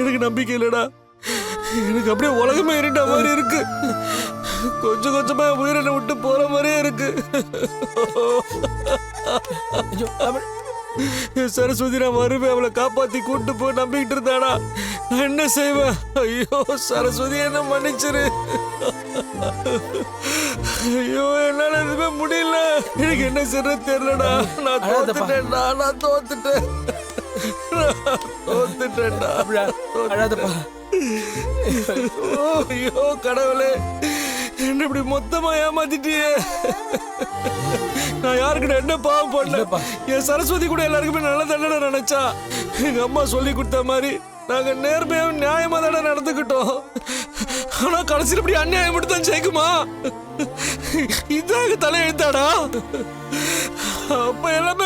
எனக்கு நம்பிக்கை இல்லடா. எனக்கு அப்படியே உலகமே இருண்ட மாதிரி இருக்கு. கொஞ்சம் கொஞ்சமா உயிரினை விட்டு போற மாதிரியே இருக்கு. சரஸ்வதி நான் வருவேன். அவளை காப்பாத்தி கூட்டு போய் நம்பிக்கிட்டு இருந்தாடா. நான் என்ன செய்வேன்? ஐயோ சரஸ்வதி என்ன மன்னிச்சிரு. ஐயோ என்னால எதுவுமே முடியல. எனக்கு என்ன செய்யறது தெரியலடா. நான். தோத்துட்டேன்டா. நான் தோத்துட்டேன். தோத்துட்டேன்டா. தமிழா அழாதப்பா. ஐயோ, ஐயோ கடவுளே. என்ன இப்படி மொத்தமா ஏமாத்திட்டியே. நான் யாருக்கு என்ன பாவம் இல்லப்பா. பண்ணல என் சரஸ்வதி கூட எல்லாருக்குமே நல்ல தண்டனை நினைச்சா. எங்க அம்மா சொல்லி கொடுத்த மாதிரி நாங்க நேர்மையா நியாயமா தானே நடந்துக்கிட்டோம். ஆனா கடைசியில் இப்படி அநியாயம் மட்டும் தான் ஜெயிக்குமா இதாக தலையெழுத்தாடா. அப்ப எல்லாமே